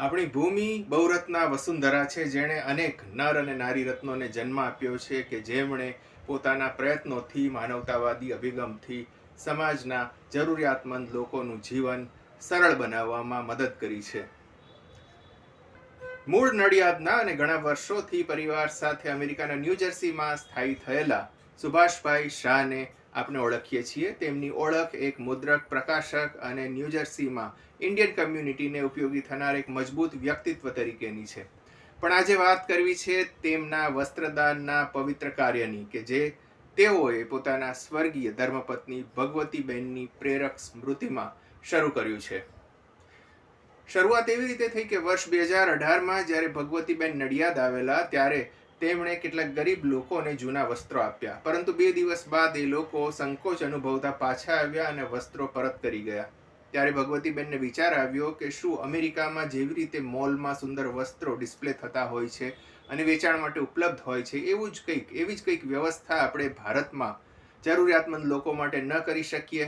આપણી ભૂમિ બહુરત્ના વસુંધરા છે, જેણે અનેક નર અને નારી રત્નોને જન્મ આપ્યો છે કે જેમણે પોતાના પ્રયત્નોથી માનવતાવાદી અભિગમથી સમાજના જરૂરિયાતમંદ લોકોનું જીવન સરળ બનાવવામાં મદદ કરી છે. મૂળ નડિયાદના અને ઘણા વર્ષોથી પરિવાર સાથે અમેરિકાના ન્યૂજર્સીમાં સ્થાયી થયેલા સુભાષભાઈ શાહને આપણે ઓળખીએ છીએ. તેમની ઓળખ એક મુદ્રક પ્રકાશક અને ન્યૂજર્સીમાં ઇન્ડિયન કમ્યુનિટીને ઉપયોગી થનાર એક મજબૂત વ્યક્તિત્વ તરીકેની છે. પણ આજે વાત કરવી છે તેમના વસ્ત્રદાનના પવિત્ર કાર્યની કે જે તેઓએ પોતાના સ્વર્ગીય ધર્મપત્ની ભગવતીબેનની પ્રેરક સ્મૃતિમાં શરૂ કર્યું છે. શરૂઆત એવી રીતે થઈ કે વર્ષ બે હજાર અઢારમાં જ્યારે ભગવતીબેન નડિયાદ આવેલા ત્યારે તેમણે કેટલાક ગરીબ લોકોને જૂના વસ્ત્રો આપ્યા. પરંતુ બે દિવસ બાદ એ લોકો સંકોચ અનુભવતા પાછા આવ્યા અને વસ્ત્રો પરત કરી ગયા. ત્યારે ભગવતીબેનને વિચાર આવ્યો કે શું અમેરિકામાં જેવી રીતે મોલમાં સુંદર વસ્ત્રો ડિસ્પ્લે થતા હોય છે અને વેચાણ માટે ઉપલબ્ધ હોય છે, એવું જ કંઈક, એવી જ કંઈક વ્યવસ્થા આપણે ભારતમાં જરૂરિયાતમંદ લોકો માટે ન કરી શકીએ.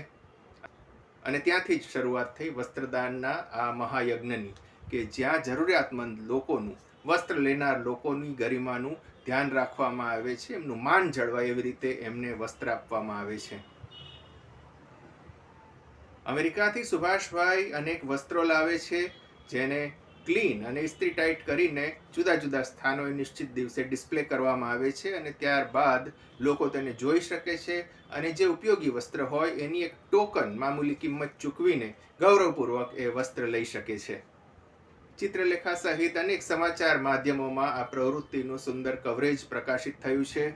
અને ત્યાંથી જ શરૂઆત થઈ વસ્ત્રદાનના આ મહાયજ્ઞની, કે જ્યાં જરૂરિયાતમંદ લોકોનું વસ્ત્ર લેનાર લોકોની ગરિમાનું ધ્યાન રાખવામાં આવે છે. એમનું માન જળવાય એવી રીતે એમને વસ્ત્ર આપવામાં આવે છે. અમેરિકાથી સુભાષભાઈ અનેક વસ્ત્રો લાવે છે, જેને ક્લીન અને ઇસ્ત્રી ટાઈટ કરીને જુદા જુદા સ્થાનોએ નિશ્ચિત દિવસે ડિસ્પ્લે કરવામાં આવે છે અને ત્યારબાદ લોકો તેને જોઈ શકે છે અને જે ઉપયોગી વસ્ત્ર હોય એની એક ટોકન મામૂલી કિંમત ચૂકવીને ગૌરવપૂર્વક એ વસ્ત્ર લઈ શકે છે. ચિત્રલેખા સહિત અનેક સમાચાર માધ્યમોમાં આ પ્રવૃત્તિનું સુંદર કવરેજ પ્રકાશિત થયું છે.